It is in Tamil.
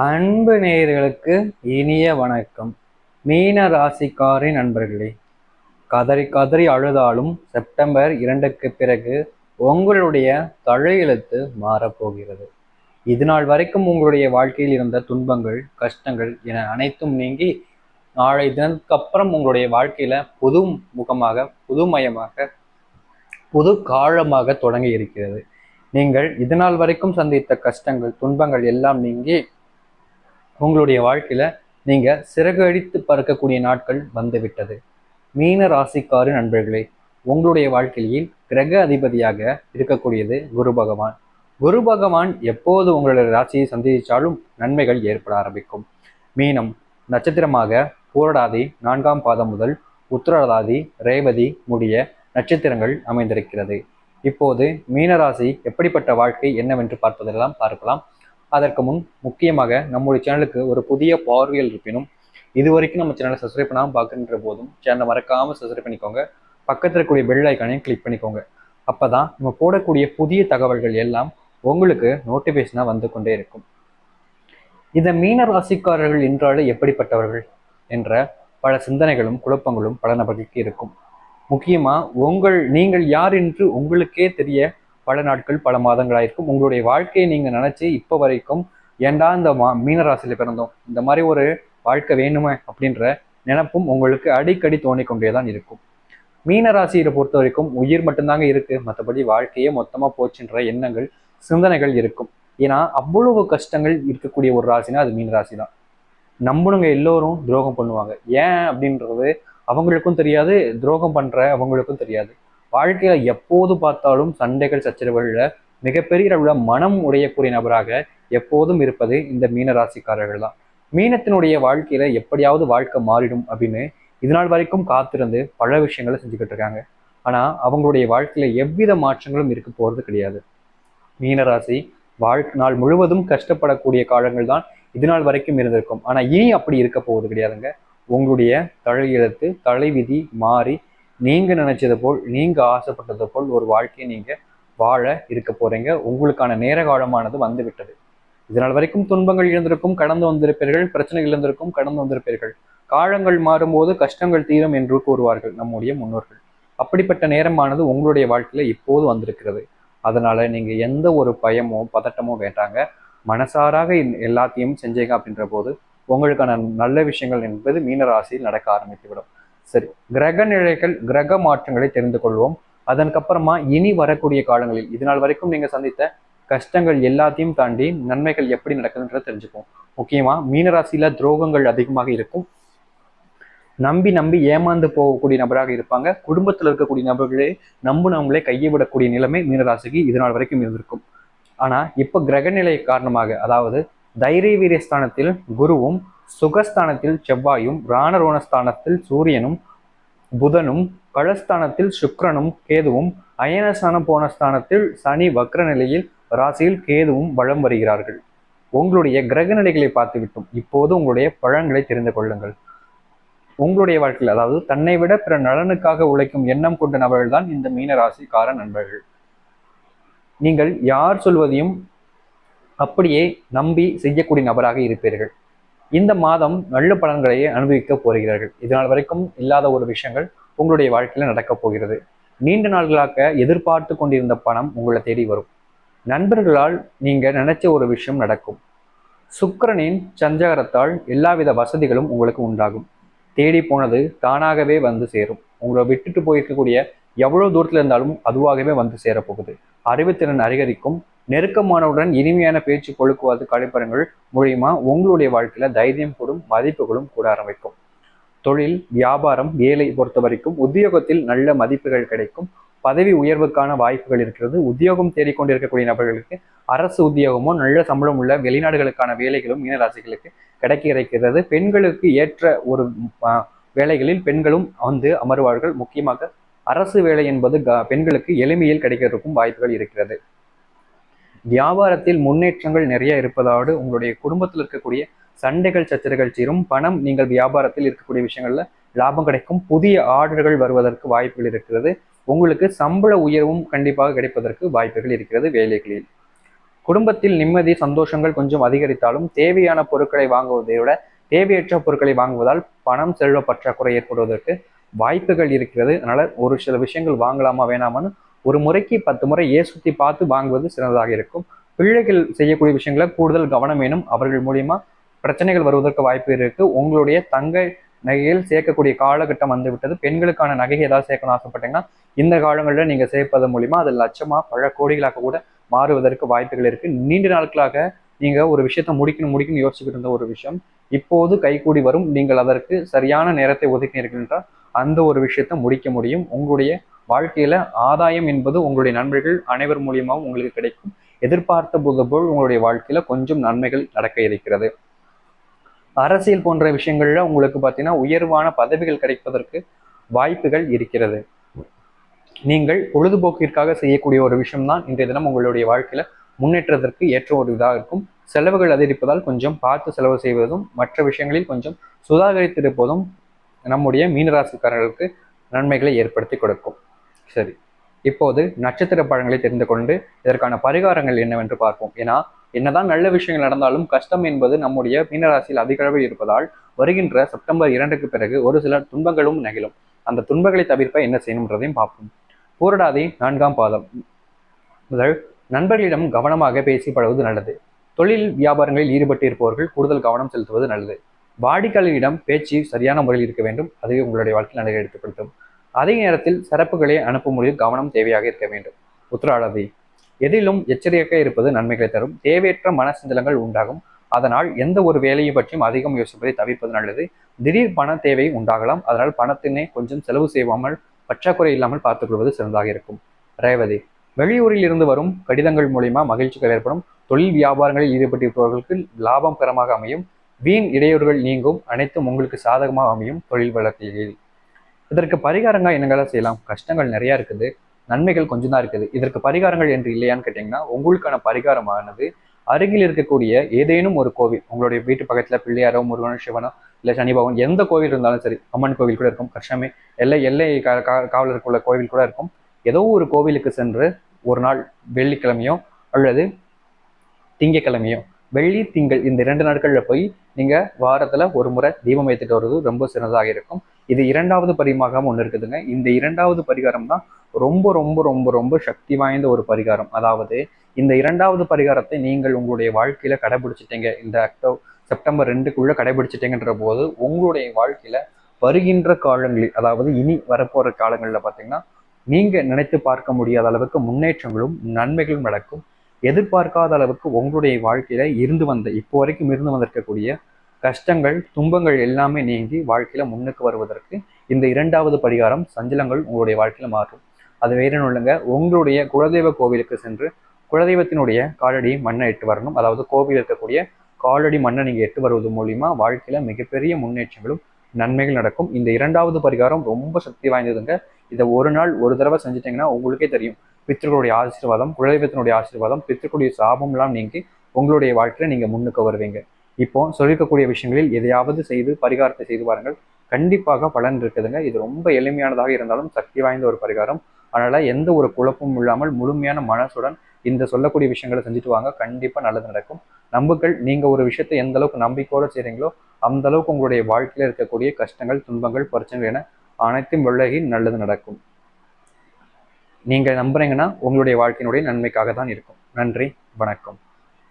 அன்பு நேயர்களுக்கு இனிய வணக்கம். மீன ராசிக்காரின் நண்பர்களே கதறி கதறி அழுதாலும் செப்டம்பர் இரண்டுக்கு பிறகு உங்களுடைய தலையெழுத்து மாறப்போகிறது. இது நாள் வரைக்கும் உங்களுடைய வாழ்க்கையில் இருந்த துன்பங்கள் கஷ்டங்கள் என அனைத்தும் நீங்கி நாளை தினத்துக்கு அப்புறம் உங்களுடைய வாழ்க்கையில புது முகமாக புதுமயமாக புது காலமாக தொடங்கி இருக்கிறது. நீங்கள் இதனால் வரைக்கும் சந்தித்த கஷ்டங்கள் துன்பங்கள் எல்லாம் நீங்கி உங்களுடைய வாழ்க்கையில நீங்க சிறகு அடித்து பறக்கக்கூடிய நாட்கள் வந்துவிட்டது. மீன ராசிக்காரு நண்பர்களே உங்களுடைய வாழ்க்கையில் கிரக அதிபதியாக இருக்கக்கூடியது குரு பகவான். குரு பகவான் எப்போது உங்களுடைய ராசியை சந்திச்சாலும் நன்மைகள் ஏற்பட ஆரம்பிக்கும். மீனம் நட்சத்திரமாக பூரடாதி நான்காம் பாதம் முதல் உத்திரடாதி ரேவதி முடிய நட்சத்திரங்கள் அமைந்திருக்கிறது. இப்போது மீனராசி எப்படிப்பட்ட வாழ்க்கை என்னவென்று பார்ப்பதெல்லாம் பார்க்கலாம். அதற்கு முன் முக்கியமாக நம்முடைய சேனலுக்கு ஒரு புதிய பார்வையில் இருப்பினும் இது வரைக்கும் நம்ம சேனலை சப்ஸ்கிரைப் பண்ணாமல் பார்க்கின்ற போதும் சேனலை மறக்காமல் சப்ஸ்கிரைப் பண்ணிக்கோங்க. பக்கத்தில் இருக்கக்கூடிய பெல் ஐக்கானையும் கிளிக் பண்ணிக்கோங்க. அப்பதான் நம்ம போடக்கூடிய புதிய தகவல்கள் எல்லாம் உங்களுக்கு நோட்டிஃபிகேஷனாக வந்து கொண்டே இருக்கும். இந்த மீன ராசிக்காரர்கள் என்றாலே எப்படிப்பட்டவர்கள் என்ற பல சிந்தனைகளும் குழப்பங்களும் பல நபர்களுக்கு இருக்கும். முக்கியமா உங்கள் நீங்கள் யார் என்று உங்களுக்கே தெரிய பல நாட்கள் பல மாதங்களாயிருக்கும். உங்களுடைய வாழ்க்கையை நீங்க நினைச்சு இப்போ வரைக்கும் ஏண்டா இந்த மா மீனராசியில பிறந்தோம்? இந்த மாதிரி ஒரு வாழ்க்கை வேணுமே அப்படின்ற நினப்பும் உங்களுக்கு அடிக்கடி தோணிக்கொண்டே தான் இருக்கும். மீனராசியை பொறுத்த வரைக்கும் உயிர் மட்டும்தாங்க இருக்கு. மற்றபடி வாழ்க்கையே மொத்தமா போச்சுன்ற எண்ணங்கள் சிந்தனைகள் இருக்கும். ஏன்னா அவ்வளவு கஷ்டங்கள் இருக்கக்கூடிய ஒரு ராசினா அது மீன ராசி தான் நம்பணுங்க எல்லோரும் துரோகம் பண்ணுவாங்க. ஏன் அப்படின்றது அவங்களுக்கும் தெரியாது துரோகம் பண்ற அவங்களுக்கும் தெரியாது. வாழ்க்கையில எப்போது பார்த்தாலும் சண்டைகள் சச்சரவுகள்ல மிகப்பெரிய அளவுல மனம் உடையக்கூடிய நபராக எப்போதும் இருப்பது இந்த மீன ராசிக்காரர்கள் தான். மீனத்தினுடைய வாழ்க்கையில எப்படியாவது வாழ்க்கை மாறிடும் அப்படின்னு இதனால் வரைக்கும் காத்திருந்து பல விஷயங்களை செஞ்சுக்கிட்டு இருக்காங்க. ஆனா அவங்களுடைய வாழ்க்கையில எவ்வித மாற்றங்களும் இருக்க போறது கிடையாது. மீனராசி வாழ்க்கை நாள் முழுவதும் கஷ்டப்படக்கூடிய காலங்கள் தான் இதுநாள் வரைக்கும் இருந்திருக்கும். ஆனா இனி அப்படி இருக்க போவது கிடையாதுங்க. உங்களுடைய தலையெழுத்து தலைவிதி மாறி நீங்கள் நினச்சது போல் நீங்கள் ஆசைப்பட்டது போல் ஒரு வாழ்க்கையை நீங்கள் வாழ இருக்க போகிறீங்க உங்களுக்கான நேர காலமானது வந்து விட்டது இதனால் வரைக்கும் துன்பங்கள் இழந்திருக்கும் கடந்து வந்திருப்பீர்கள் பிரச்சனைகள் இழந்திருக்கும் கடந்து வந்திருப்பீர்கள். காலங்கள் மாறும்போது கஷ்டங்கள் தீரும் என்று கூறுவார்கள் நம்முடைய முன்னோர்கள். அப்படிப்பட்ட நேரமானது உங்களுடைய வாழ்க்கையில் இப்போது வந்திருக்கிறது. அதனால் நீங்கள் எந்த ஒரு பயமோ பதட்டமோ வேண்டாங்க. மனசாராக எல்லாத்தையும் செஞ்சீங்க அப்படின்ற போது உங்களுக்கான நல்ல விஷயங்கள் என்பது மீனராசியில் நடக்க ஆரம்பித்துவிடும். சரி. கிரக நிலைகள் கிரக மாற்றங்களை தெரிந்து கொள்வோம். அதற்கப்புறமா இனி வரக்கூடிய காலங்களில் இதனால் வரைக்கும் நீங்க சந்தித்த கஷ்டங்கள் எல்லாத்தையும் தாண்டி நன்மைகள் எப்படி நடக்குதுன்றதை தெரிஞ்சுப்போம் முக்கியமா மீனராசியில துரோகங்கள் அதிகமாக இருக்கும். நம்பி நம்பி ஏமாந்து போகக்கூடிய நபராக இருப்பாங்க. குடும்பத்தில் இருக்கக்கூடிய நபர்களே நம்புனவங்களே கையை விடக்கூடிய நிலைமை மீனராசிக்கு இது நாள் வரைக்கும் இருந்திருக்கும். ஆனா இப்ப கிரகநிலை காரணமாக அதாவது தைரிய வீரிய ஸ்தானத்தில் குருவும் சுகஸ்தானத்தில் செவ்வாயும் ராணரோணஸ்தானத்தில் சூரியனும் புதனும் களஸ்தானத்தில் சுக்ரனும் கேதுவும் அயனஸ்தானம் போன ஸ்தானத்தில் சனி வக்ர நிலையில் ராசியில் கேதுவும் வளம் வருகிறார்கள். உங்களுடைய கிரக நிலைகளை பார்த்துவிட்டோம். இப்போது உங்களுடைய பழங்களை தெரிந்து கொள்ளுங்கள். உங்களுடைய வாழ்க்கையில் அதாவது தன்னை விட பிற நலனுக்காக உழைக்கும் எண்ணம் கொண்ட நபர்கள் தான் இந்த மீன ராசிக்கார நண்பர்கள். நீங்கள் யார் சொல்வதையும் அப்படியே நம்பி செய்யக்கூடிய நபராக இருப்பீர்கள். இந்த மாதம் நல்ல பலன்களை அனுபவிக்க போகிறீர்கள். இதனால் வரைக்கும் இல்லாத ஒரு விஷயங்கள் உங்களுடைய வாழ்க்கையில் நடக்கப் போகிறது. நீண்ட நாள்களாக எதிர்பார்த்து கொண்டிருந்த பணம் உங்களை தேடி வரும். நண்பர்களால் நீங்கள் நினைச்ச ஒரு விஷயம் நடக்கும். சுக்கரனின் சஞ்சாரத்தால் எல்லாவித வசதிகளும் உங்களுக்கு உண்டாகும். தேடி போனது தானாகவே வந்து சேரும். உங்களை விட்டுட்டு போயிருக்கக்கூடிய எவ்வளோ தூரத்தில் இருந்தாலும் அதுவாகவே வந்து சேரப்போகுது. அறிவுத்திறன் அதிகரிக்கும். நெருக்கமானவுடன் இனிமையான பேச்சு கொழுக்குவாது கழிப்பறங்கள் மூலியமா உங்களுடைய வாழ்க்கையில தைரியம் கூடும் மதிப்புகளும் கூட ஆரம்பிக்கும். தொழில் வியாபாரம் வேலை பொறுத்த வரைக்கும் உத்தியோகத்தில் நல்ல மதிப்புகள் கிடைக்கும். பதவி உயர்வுக்கான வாய்ப்புகள் இருக்கிறது. உத்தியோகம் தேடிக்கொண்டிருக்கக்கூடிய நபர்களுக்கு அரசு உத்தியோகமோ நல்ல சம்பளம் உள்ள வெளிநாடுகளுக்கான வேலைகளும் மீனராசிகளுக்கு கிடைக்க இருக்கிறது. பெண்களுக்கு ஏற்ற ஒரு வேலைகளில் பெண்களும் வந்து அமர்வார்கள். முக்கியமாக அரசு வேலை என்பது பெண்களுக்கு எளிமையில் கிடைக்கிறதுக்கும் வாய்ப்புகள் இருக்கிறது. வியாபாரத்தில் முன்னேற்றங்கள் நிறைய இருப்பதோடு உங்களுடைய குடும்பத்தில் இருக்கக்கூடிய சண்டைகள் சச்சரவுகள் தீரும் பணம் நீங்கள் வியாபாரத்தில் இருக்கக்கூடிய விஷயங்கள்ல லாபம் கிடைக்கும். புதிய ஆர்டர்கள் வருவதற்கு வாய்ப்புகள் இருக்கிறது. உங்களுக்கு சம்பள உயர்வும் கண்டிப்பாக கிடைப்பதற்கு வாய்ப்புகள் இருக்கிறது வேலைகளில். குடும்பத்தில் நிம்மதி சந்தோஷங்கள் கொஞ்சம் அதிகரித்தாலும் தேவையான பொருட்களை வாங்குவதை விட தேவையற்ற பொருட்களை வாங்குவதால் பணம் செல்வ பற்றாக்குறை ஏற்படுவதற்கு வாய்ப்புகள் இருக்கிறது. அதனால ஒரு சில விஷயங்கள் வாங்கலாமா வேணாமான்னு ஒரு முறைக்கு பத்து முறை ஏ பார்த்து வாங்குவது சிறந்ததாக இருக்கும். பிள்ளைகள் செய்யக்கூடிய விஷயங்களை கூடுதல் கவனம் வேணும். அவர்கள் மூலியமா பிரச்சனைகள் வருவதற்கு வாய்ப்பு இருக்கு. உங்களுடைய தங்க நகைகள் சேர்க்கக்கூடிய காலகட்டம் வந்து விட்டது பெண்களுக்கான நகை ஏதாவது சேர்க்கணும் ஆசைப்பட்டீங்கன்னா இந்த காலங்களில் நீங்கள் சேர்ப்பது மூலிமா அது லட்சமா பல கோடிகளாக கூட மாறுவதற்கு வாய்ப்புகள் இருக்கு. நீண்ட நாட்களாக நீங்க ஒரு விஷயத்த முடிக்கணும் முடிக்கணும் யோசிச்சுக்கிட்டு இருந்த ஒரு விஷயம். இப்போது கைகூடி வரும். நீங்கள் அதற்கு சரியான நேரத்தை ஒதுக்கினீர்கள் என்றால் அந்த ஒரு விஷயத்தை முடிக்க முடியும். உங்களுடைய வாழ்க்கையில ஆதாயம் என்பது உங்களுடைய நண்பர்கள் அனைவர் மூலியமாகவும் உங்களுக்கு கிடைக்கும். எதிர்பார்த்த போது போல் உங்களுடைய வாழ்க்கையில கொஞ்சம் நன்மைகள் நடக்க இருக்கிறது. அரசியல் போன்ற விஷயங்கள்ல உங்களுக்கு பார்த்தீங்கன்னா உயர்வான பதவிகள் கிடைப்பதற்கு வாய்ப்புகள் இருக்கிறது. நீங்கள் பொழுதுபோக்கிற்காக செய்யக்கூடிய ஒரு விஷயம்தான் இன்றைய தினம் உங்களுடைய வாழ்க்கையில முன்னேற்றத்திற்கு ஏற்ற ஒரு இதாக இருக்கும். செலவுகள் அதிகரிப்பதால் கொஞ்சம் பார்த்து செலவு செய்வதும் மற்ற விஷயங்களில் கொஞ்சம் சுதாகரித்திருப்பதும் நம்முடைய மீனராசிக்காரர்களுக்கு நன்மைகளை ஏற்படுத்தி கொடுக்கும். சரி. இப்போது நட்சத்திர பழங்களை தெரிந்து கொண்டு இதற்கான பரிகாரங்கள் என்னவென்று பார்ப்போம். ஏன்னா என்னதான் நல்ல விஷயங்கள் நடந்தாலும் கஷ்டம் என்பது நம்முடைய மீனராசியில் அதிகளவில் இருப்பதால் வருகின்ற செப்டம்பர் இரண்டுக்கு பிறகு ஒரு சில துன்பங்களும் நெகிழும். அந்த துன்பங்களை தவிர்க்க என்ன செய்யணுன்றதையும் பார்ப்போம். பூரடாதி நான்காம் பாதம். முதல் நண்பர்களிடம் கவனமாக பேசி பழகுவது நல்லது. தொழில் வியாபாரங்களில் ஈடுபட்டு இருப்பவர்கள் கூடுதல் கவனம் செலுத்துவது நல்லது. வாடிக்கையாளரிடம் பேச்சு சரியான முறையில் இருக்க வேண்டும். அதுவே உங்களுடைய வாழ்க்கையில் நன்மை எடுத்துப்படுத்தும் அதே நேரத்தில் சிறப்புகளை அனுப்பும் முடிவு கவனம் தேவையாக இருக்க வேண்டும். உத்திராடதி. எதிலும் எச்சரிக்கை இருப்பது நன்மைகளை தரும். தேவையற்ற மனசஞ்சலங்கள் உண்டாகும். அதனால் எந்த ஒரு வேலையை பற்றியும் அதிகம் யோசிப்பதை தவிர்ப்பது நல்லது. திடீர் பண தேவை உண்டாகலாம். அதனால் பணத்தினை கொஞ்சம் செலவு செய்யாமல் பற்றாக்குறை இல்லாமல் பார்த்துக் கொள்வது சிறந்ததாக இருக்கும். ரேவதி. வெளியூரில் இருந்து வரும் கடிதங்கள் மூலியமா மகிழ்ச்சிகள் ஏற்படும். தொழில் வியாபாரங்களில் ஈடுபட்டிருப்பவர்களுக்கு லாபகரமாக அமையும். வீண் இடையூறுகள் நீங்கும். அனைத்தும் உங்களுக்கு சாதகமாக அமையும். தொழில் வளர்ச்சியில். இதற்கு பரிகாரங்கள் என்னங்களா செய்யலாம். கஷ்டங்கள் நிறையா இருக்குது. நன்மைகள் கொஞ்சம் தான் இருக்குது. இதற்கு பரிகாரங்கள் என்று இல்லையான்னு கேட்டிங்கன்னா உங்களுக்கான பரிகாரமானது அருகில் இருக்கக்கூடிய ஏதேனும் ஒரு கோவில் உங்களுடைய வீட்டு பக்கத்தில் பிள்ளையாரோ முருகனோ சிவனோ இல்லை சனிபவன் எந்த கோவில் இருந்தாலும் சரி அம்மன் கோவில் கூட இருக்கும் கஷ்டமே. எல்லை எல்லை கா- காவலருக்குள்ள கோவில் கூட இருக்கும். ஏதோ ஒரு கோவிலுக்கு சென்று ஒரு நாள் வெள்ளிக்கிழமையோ அல்லது திங்கக்கிழமையோ வெள்ளி திங்கள் இந்த இரண்டு நாட்களில் போய் நீங்க வாரத்துல ஒரு முறை தீபம் ஏற்றுட்டு வர்றது ரொம்ப சிறந்ததாக இருக்கும். இது இரண்டாவது பரிமாகம் ஒன்று இருக்குதுங்க. இந்த இரண்டாவது பரிகாரம் தான் ரொம்ப ரொம்ப ரொம்ப ரொம்ப சக்தி வாய்ந்த ஒரு பரிகாரம். அதாவது இந்த இரண்டாவது பரிகாரத்தை நீங்கள் உங்களுடைய வாழ்க்கையில கடைபிடிச்சிட்டீங்க. இந்த அக்டோ செப்டம்பர் ரெண்டுக்குள்ள கடைபிடிச்சிட்டீங்கன்ற போது உங்களுடைய வாழ்க்கையில வருகின்ற காலங்களில் அதாவது இனி வரப்போற காலங்களில் பார்த்தீங்கன்னா நீங்க நினைத்து பார்க்க முடியாத அளவுக்கு முன்னேற்றங்களும் நன்மைகளும் நடக்கும். எதிர்பார்க்காத அளவுக்கு உங்களுடைய வாழ்க்கையில இருந்து வந்த இப்போ வரைக்கும் இருந்து வந்திருக்கக்கூடிய கஷ்டங்கள் துன்பங்கள் எல்லாமே நீங்கி வாழ்க்கையில முன்னுக்கு வருவதற்கு இந்த இரண்டாவது பரிகாரம் சஞ்சலங்கள் உங்களுடைய வாழ்க்கையில மாறும். அது வேற இல்லைங்க உங்களுடைய குலதெய்வ கோவிலுக்கு சென்று குலதெய்வத்தினுடைய காலடி மண்ணை எட்டு வரணும். அதாவது கோவில் இருக்கக்கூடிய காலடி மண்ணை நீங்க எட்டு வருவது மூலியமா வாழ்க்கையில மிகப்பெரிய முன்னேற்றங்களும் நன்மைகள் நடக்கும். இந்த இரண்டாவது பரிகாரம் ரொம்ப சக்தி வாய்ந்ததுங்க. இதை ஒரு நாள் ஒரு தடவை செஞ்சிட்டிங்கன்னா உங்களுக்கே தெரியும். பித்திருக்களுடைய ஆசீர்வாதம் குலதெய்வத்தினுடைய ஆசீர்வாதம் பித்திருக்களுடைய சாபம்லாம் நீங்கி உங்களுடைய வாழ்க்கையில நீங்க முன்னுக்கு வருவீங்க. இப்போ சொல்லிருக்கக்கூடிய விஷயங்களில் எதையாவது செய்து பரிகாரத்தை செய்து பாருங்கள். கண்டிப்பாக பலன் இருக்குதுங்க. இது ரொம்ப எளிமையானதாக இருந்தாலும் சக்தி வாய்ந்த ஒரு பரிகாரம். அதனால எந்த ஒரு குழப்பமும் இல்லாமல் முழுமையான மனசுடன் இந்த சொல்லக்கூடிய விஷயங்களை செஞ்சுட்டு வாங்க. கண்டிப்பா நல்லது நடக்கும். நம்புகள் நீங்க ஒரு விஷயத்தை எந்த அளவுக்கு நம்பிக்கையோட செய்றீங்களோ அந்த அளவுக்கு உங்களுடைய வாழ்க்கையில இருக்கக்கூடிய கஷ்டங்கள் துன்பங்கள் பிரச்சனைகள் என அனைத்தும் விலகி நல்லது நடக்கும். நீங்கள் நம்புறீங்கன்னா உங்களுடைய வாழ்க்கையினுடைய நன்மைக்காக தான் இருக்கும். நன்றி வணக்கம்.